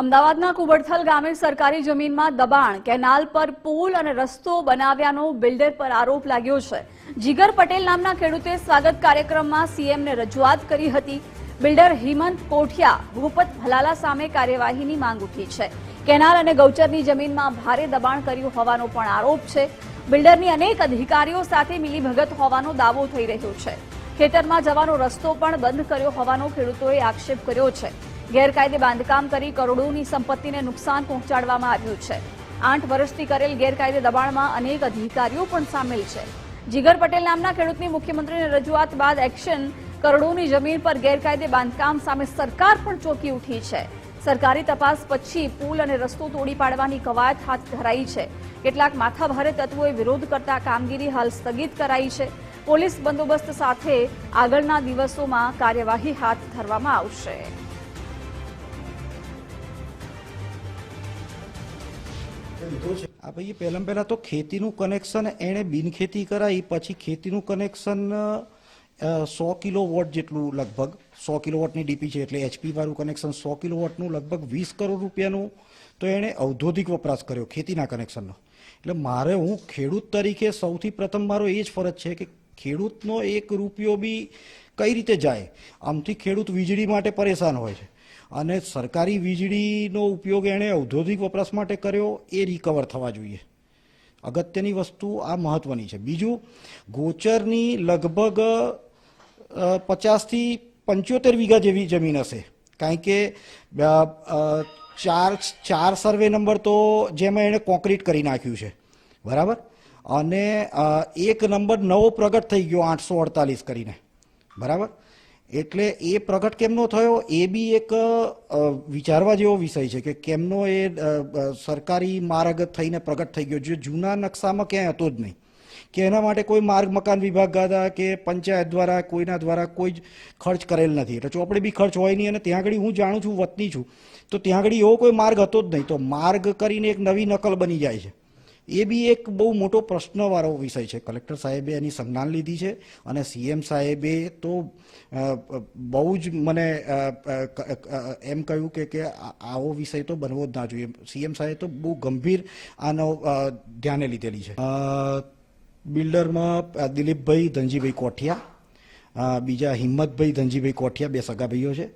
અમદાવાદના કુબડથલ ગામે સરકારી જમીનમાં દબાણ, કેનાલ પર પુલ અને રસ્તો બનાવ્યાનો બિલ્ડર પર આરોપ લાગ્યો છે. જીગર પટેલ નામના ખેડૂતે સ્વાગત કાર્યક્રમમાં સીએમને રજૂઆત કરી હતી. બિલ્ડર હિમંત કોઠિયા ભૂપત ભલાલા સામે કાર્યવાહીની માંગ ઉઠી છે. કેનાલ અને ગૌચરની જમીનમાં ભારે દબાણ કર્યું હોવાનો પણ આરોપ છે. બિલ્ડરની અનેક અધિકારીઓ સાથે મિલીભગત હોવાનો દાવો થઈ રહ્યો છે. ખેતરમાં જવાનો રસ્તો પણ બંધ કર્યો હોવાનો ખેડૂતોએ આક્ષેપ કર્યો છે. ગેરકાયદે બાંધકામ કરી કરોડોની સંપત્તિને નુકસાન પહોંચાડવામાં આવ્યું છે. આઠ વર્ષથી કરેલ ગેરકાયદે દબાણમાં અનેક અધિકારીઓ પણ સામેલ છે. જીગર પટેલ નામના ખેડૂતની મુખ્યમંત્રીને રજૂઆત બાદ એક્શન કરોડોની જમીન પર ગેરકાયદે બાંધકામ સામે સરકાર પણ ચોંકી ઉઠી છે. સરકારી તપાસ પછી પુલ અને રસ્તો તોડી પાડવાની કવાયત હાથ ધરાઈ છે. કેટલાક માથાભારે તત્વોએ વિરોધ કરતા કામગીરી હાલ સ્થગિત કરાઈ છે. પોલીસ બંદોબસ્ત સાથે આગળના દિવસોમાં કાર્યવાહી હાથ ધરવામાં આવશે. આ ભાઈ પહેલાં પહેલાં તો ખેતીનું કનેક્શન એણે બિનખેતી કરાવી પછી ખેતીનું કનેક્શન સો કિલો વોટ જેટલું લગભગ, સો કિલો વોટની ડીપી છે એટલે એચપી વાળું કનેક્શન સો કિલો વોટનું લગભગ વીસ કરોડ રૂપિયાનું, તો એણે ઔદ્યોગિક વપરાશ કર્યો ખેતીના કનેક્શનનો એટલે મારે હું ખેડૂત તરીકે સૌથી પ્રથમ મારો એ જ ફરજ છે કે ખેડૂતનો એક રૂપિયો બી કઈ રીતે જાય? આમથી ખેડૂત વીજળી માટે પરેશાન હોય છે. અને સરકારી વીજળીનો ઉપયોગ એણે ઔદ્યોગિક વપરાશ માટે કર્યો, એ રિકવર થવા જોઈએ. અગત્યની વસ્તુ આ મહત્વની છે. બીજું, ગોચરની લગભગ પચાસથી પંચોતેર વીઘા જેવી જમીન હશે. કારણ કે ચાર ચાર સર્વે નંબર તો જેમાં એણે કોન્ક્રીટ કરી નાખ્યું છે. બરાબર? અને એક નંબર નવો પ્રગટ થઈ ગયો આઠસો અડતાલીસ કરીને. બરાબર? એટલે એ પ્રગટ કેમનો થયો? એ બી એક વિચારવા જેવો વિષય છે કે કેમનો એ સરકારી માર્ગ થઈને પ્રગટ થઈ ગયો? જે જૂના નકશામાં ક્યાંય હતો જ નહીં. કે એના માટે કોઈ માર્ગ મકાન વિભાગ દ્વારા કે પંચાયત દ્વારા, કોઈના દ્વારા કોઈ જ ખર્ચ કરેલ નથી. એટલે ચોપડે બી ખર્ચ હોય નહીં અને ત્યાં આગળ હું જાણું છું, વતની છું, તો ત્યાં આગળ એવો કોઈ માર્ગ હતો જ નહીં. તો માર્ગ કરીને એક નવી નકલ બની જાય છે. એ બી એક બહુ મોટો પ્રશ્નવાળો વિષય છે. કલેક્ટર સાહેબે એની સંજ્ઞાન લીધી છે અને સીએમ સાહેબે તો બહુ જ મને એમ કહ્યું કે કે આવો વિષય તો બનવો જ ના જોઈએ. સીએમ સાહેબ તો બહુ ગંભીર આનો ધ્યાને લીધેલી છે. બિલ્ડરમાં દિલીપભાઈ ધનજીભાઈ કોઠિયા બીજા હિંમતભાઈ ધનજીભાઈ કોઠિયા, બે સગા ભાઈઓ છે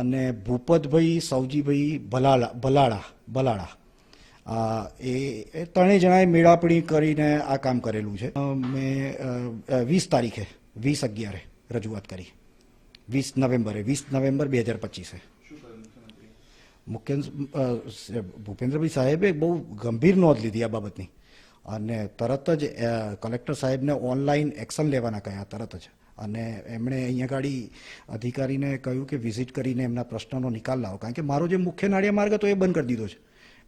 અને ભૂપતભાઈ સૌજીભાઈ ભલાળા ભલાળા ભલાળા. એ ત્રણેય જણાએ મેળાપણી કરીને આ કામ કરેલું છે. મેં વીસ તારીખે, વીસ અગિયારે રજૂઆત કરી. વીસ નવેમ્બરે, વીસ નવેમ્બર બે હજાર પચીસે. મુખ્ય ભૂપેન્દ્રભાઈ સાહેબે બહુ ગંભીર નોંધ લીધી આ બાબતની. અને તરત જ કલેક્ટર સાહેબને ઓનલાઈન એક્શન લેવાના કહ્યા તરત જ. અને એમણે અહીંયા ગાડી અધિકારીને કહ્યું કે વિઝિટ કરીને એમના પ્રશ્નનો નિકાલ લાવો. કારણ કે મારો જે મુખ્ય નાળિયા માર્ગ હતો એ બંધ કરી દીધો છે.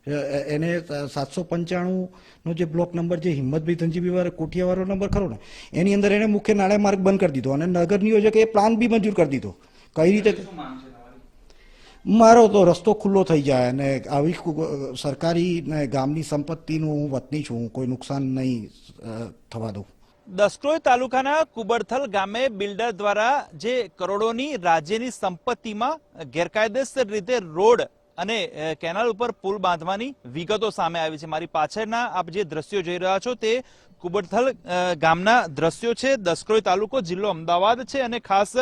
એને સાતસો પંચાણુંનો જે બ્લોક નંબર જે હિંમતભાઈ ધનજીભાઈ વાળો કોઠિયાવાળો નંબર ખરો ને એની અંદર એને મુખ્ય નાળિયા માર્ગ બંધ કરી દીધો અને નગર નિયોજકે એ પ્લાન બી મંજૂર કરી દીધો. કઈ રીતે? મારો તો રસ્તો ખુલ્લો થઈ જાય અને આવી સરકારી ને ગામની સંપત્તિનું હું વતની છું હું કોઈ નુકસાન નહીં થવા દઉં. દસક્રોય તાલુકાના કુબરથલ ગામે બિલ્ડર દ્વારા જે કરોડોની રાજ્યની સંપત્તિમાં ગેરકાયદેસર રીતે રોડ અને કેનાલ ઉપર પુલ બાંધવાની વિગતો સામે આવી છે. મારી પાછળના આપ જે દ્રશ્યો જોઈ રહ્યા છો તે કુબરથલ ગામના દ્રશ્યો છે. દસક્રોઈ તાલુકો જિલ્લો અમદાવાદ છે અને ખાસ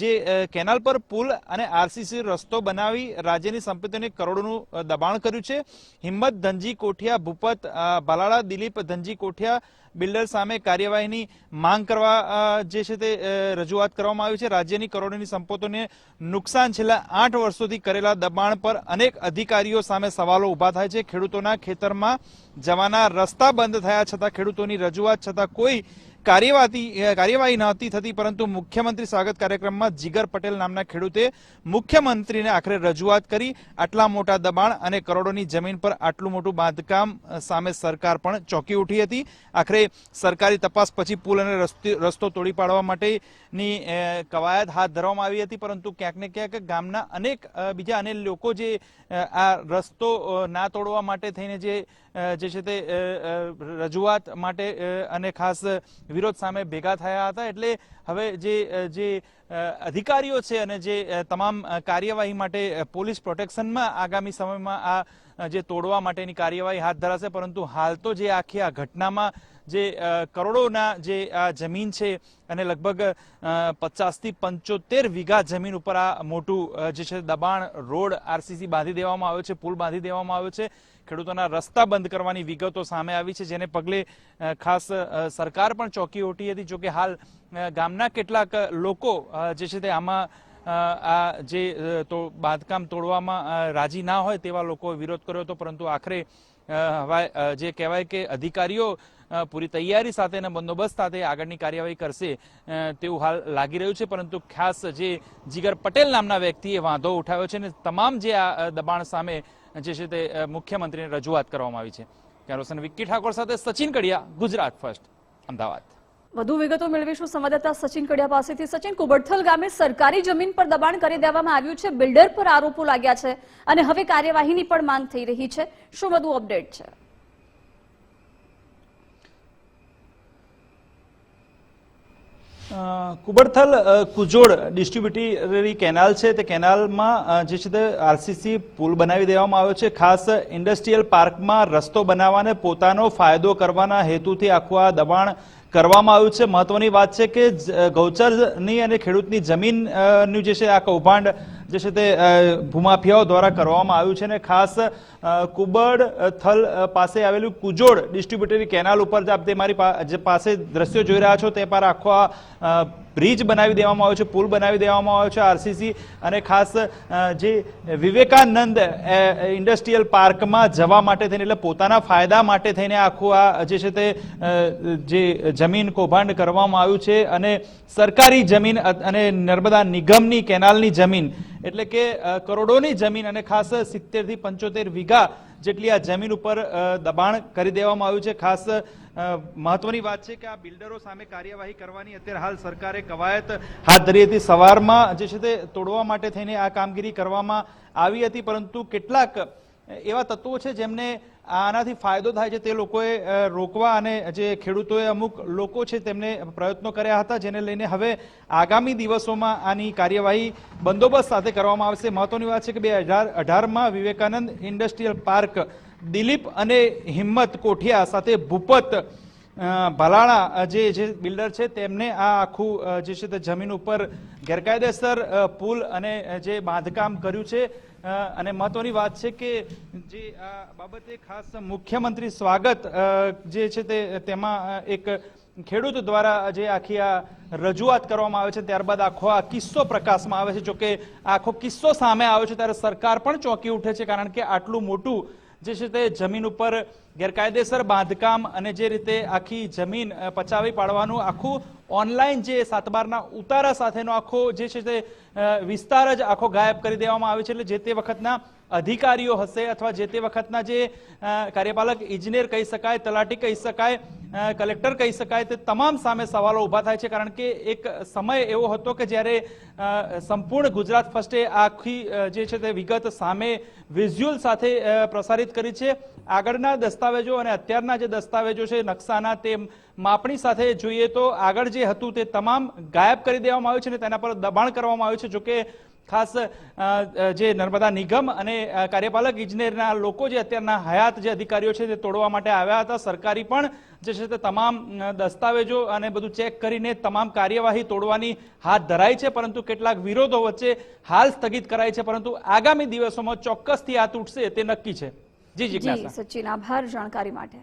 જે કેનાલ પર પુલ અને આરસીસી રસ્તો બનાવી રાજ્યની સંપત્તિને કરોડોનું દબાણ કર્યું છે. હિંમત ધનજી કોઠિયા, ભૂપત ભલાળા, દિલીપ ધનજી કોઠિયા બિલ્ડર સામે કાર્યવાહીની માંગ કરવા જે છે તે રજૂઆત કરવામાં આવી છે. રાજ્યની કરોડોની સંપત્તિને નુકસાન છેલ્લા આઠ વર્ષોથી કરેલા દબાણ પર અનેક અધિકારીઓ સામે સવાલો ઊભા થાય છે. ખેડૂતોના ખેતરમાં જવાના રસ્તા બંધ થયા છતાં, ખેડૂતોની રજૂઆત છતાં કોઈ કાર્યવાહી કાર્યવાહી નહોતી થતી, પરંતુ મુખ્યમંત્રી સ્વાગત કાર્યક્રમમાં જીગર પટેલ નામના ખેડૂતે મુખ્યમંત્રીને આખરે રજૂઆત કરી. આટલા મોટા દબાણ અને કરોડોની જમીન પર આટલું મોટું બાંધકામ સામે સરકાર પણ ચોંકી ઉઠી હતી. આખરે સરકારી તપાસ પછી પુલ અને રસ્તે- તોડી પાડવા માટેની કવાયત હાથ ધરવામાં આવી હતી. પરંતુ ક્યાંક ને ક્યાંક ગામના અનેક બીજા અનેક લોકો જે આ રસ્તો ના તોડવા માટે થઈને જે છે તે રજૂઆત માટે અને ખાસ વિરોધ સામે ભેગા થયા હતા એટલે હવે જે જે અધિકારીઓ છે અને જે તમામ કાર્યવાહી માટે પોલીસ પ્રોટેક્શનમાં આગામી સમયમાં આ જે તોડવા માટેની કાર્યવાહી હાથ ધરાશે, પરંતુ હાલ તો જે આખી આ ઘટનામાં જે કરોડોના જે આ જમીન છે અને લગભગ પચાસથી પંચોતેર વીઘા જમીન ઉપર આ મોટું જે છે દબાણ રોડ આરસીસી બાંધી દેવામાં આવ્યો છે, પુલ બાંધી દેવામાં આવ્યો છે. ખેડૂતોના રસ્તા બંધ કરવાની વિગતો સામે આવી છે, જેને પગલે ખાસ સરકાર પણ ચોકી ઉઠી હતી. જોકે હાલ ગામના કેટલાક લોકો જે છે તે આમાં આ જે તો બાંધકામ તોડવામાં રાજી ના હોય તેવા લોકોએ વિરોધ કર્યો હતો. પરંતુ આખરે હવાય જે કહેવાય કે અધિકારીઓ પૂરી તૈયારી સાથે અને બંદોબસ્ત સાથે આગળની કાર્યવાહી કરશે તેવું હાલ લાગી રહ્યું છે. પરંતુ ખાસ જે જીગર પટેલ નામના વ્યક્તિએ વાંધો ઉઠાવ્યો છે અને તમામ જે આ દબાણ સામે જે છે તે મુખ્યમંત્રીને રજૂઆત કરવામાં આવી છે. કેરોસન વિક્કી ઠાકોર સાથે સચિન કડિયા, ગુજરાત ફર્સ્ટ, અમદાવાદ. વધુ વિગતો મેળવીશું સંવાદદાતા સચિન કડિયા પાસેથી. સચિન, કુબડથલ ગામે સરકારી જમીન પર દબાણ કરી દેવામાં આવ્યું છે. બિલ્ડર પર આરોપો લાગ્યા છે અને હવે કાર્યવાહીની પણ માંગ થઈ રહી છે. શું વધુ અપડેટ છે? કુબડથલ કુજોડ ડિસ્ટ્રીબ્યુટરી કેનાલ છે. તે કેનાલમાં જે છે તે આરસીસી પુલ બનાવી દેવામાં આવ્યો છે. ખાસ ઇન્ડસ્ટ્રીયલ પાર્કમાં રસ્તો બનાવવાને પોતાનો ફાયદો કરવાના હેતુથી આખું આ દબાણ કરવામાં આવ્યું છે. મહત્વની વાત છે કે ગૌચરની અને ખેડૂતની જમીનનું જે છે આ કૌભાંડ જે છે તે ભૂમાફિયાઓ દ્વારા કરવામાં આવ્યું છે અને ખાસ કુબડ થલ પાસે આવેલું કુજોડ ડિસ્ટ્રીબ્યુટરી કેનાલ ઉપર જે મારી પાસે દ્રશ્યો જોઈ રહ્યા છો, તે પર આખો આ બ્રિજ બનાવી દેવામાં આવ્યો છે, પુલ બનાવી દેવામાં આવ્યો છે, આરસીસી અને ખાસ જે વિવેકાનંદ ઇન્ડસ્ટ્રીયલ પાર્કમાં જવા માટે થઈને, એટલે પોતાના ફાયદા માટે થઈને આખું આ, જે છે તે જે જમીન કૌભાંડ કરવામાં આવ્યું છે અને સરકારી જમીન અને નર્મદા નિગમની કેનાલની જમીન એટલે કે કરોડોની જમીન અને ખાસ સિત્તેરથી પંચોતેર વીઘા જેટલી આ જમીન ઉપર દબાણ કરી દેવામાં આવ્યું છે. ખાસ મહત્વની વાત છે કે આ બિલ્ડરો સામે કાર્યવાહી કરવાની અત્યારે હાલ સરકારે કવાયત હાથ ધરી હતી. સવારમાં જે છે તે તોડવા માટે થઈને આ કામગીરી કરવામાં આવી હતી, પરંતુ કેટલાક એવા તત્વો છે જેમને આનાથી ફાયદો થાય છે તે લોકોએ રોકવા અને જે ખેડૂતોએ અમુક લોકો છે તેમને પ્રયત્નો કર્યા હતા જેને લઈને હવે આગામી દિવસોમાં આની કાર્યવાહી બંદોબસ્ત સાથે કરવામાં આવશે. મહત્વની વાત છે કે બે હજાર અઢારમાં વિવેકાનંદ ઇન્ડસ્ટ્રીયલ પાર્ક દિલીપ અને હિંમત કોઠિયા સાથે ભૂપત ભલાણા જે જે બિલ્ડર છે, તેમને આ આખું જે છે તે જમીન ઉપર ગેરકાયદેસર પુલ અને જે બાંધકામ કર્યું છે અને મહત્વની વાત છે કે જે આ બાબતે ખાસ મુખ્યમંત્રી સ્વાગત જે છે તે, તેમાં એક ખેડૂત દ્વારા જે આખી આ રજૂઆત કરવામાં આવે છે, ત્યારબાદ આખો આ કિસ્સો પ્રકાશમાં આવે છે, જોકે આખો કિસ્સો સામે આવ્યો છે, ત્યારે સરકાર પણ ચોંકી ઉઠે છે, કારણ કે આટલું મોટું જે છે તે જમીન ઉપર ગેરકાયદેસર બાંધકામ અને જે રીતે આખી જમીન પચાવી પાડવાનું આખું ઓનલાઈન જે સાતબારના ઉતારા સાથેનો આખો જે છે તે વિસ્તાર જ આખો ગાયબ કરી દેવામાં આવે છે એટલે જે તે વખતના અધિકારીઓ હશે અથવા જે તે વખતના જે કાર્યપાલક, ઇજનેર કહી શકાય, તલાટી કહી શકાય કલેક્ટર કહી શકાય તે તમામ સામે સવાલો ઊભા થાય છે, કારણ કે એક સમય એવો હતો કે જ્યારે સંપૂર્ણ ગુજરાત ફર્સ્ટે આખી જે છે તે વિગત સામે વિઝ્યુઅલ સાથે પ્રસારિત કરી છે. આગળના દસ્તાવેજો અને અત્યારના જે દસ્તાવેજો છે, નકશાના તે માપણી સાથે જોઈએ તો આગળ જે હતું તે તમામ ગાયબ કરી દેવામાં આવ્યું છે અને તેના પર દબાણ કરવામાં આવ્યું છે જોકે ખાસ જે નર્મદા નિગમ અને કાર્યપાલક, ઇજનેરના લોકો જે અત્યારના હયાત જે અધિકારીઓ છે તે તોડવા માટે આવ્યા હતા. સરકારી પણ જે છે તે તમામ દસ્તાવેજો અને બધું ચેક કરીને તમામ કાર્યવાહી તોડવાની હાથ ધરાઈ છે પરંતુ કેટલાક વિરોધો વચ્ચે હાલ સ્થગિત કરાઈ છે પરંતુ આગામી દિવસોમાં ચોક્કસથી આ તૂટશે તે નક્કી છે. જી જી સચિન આભાર જાણકારી માટે.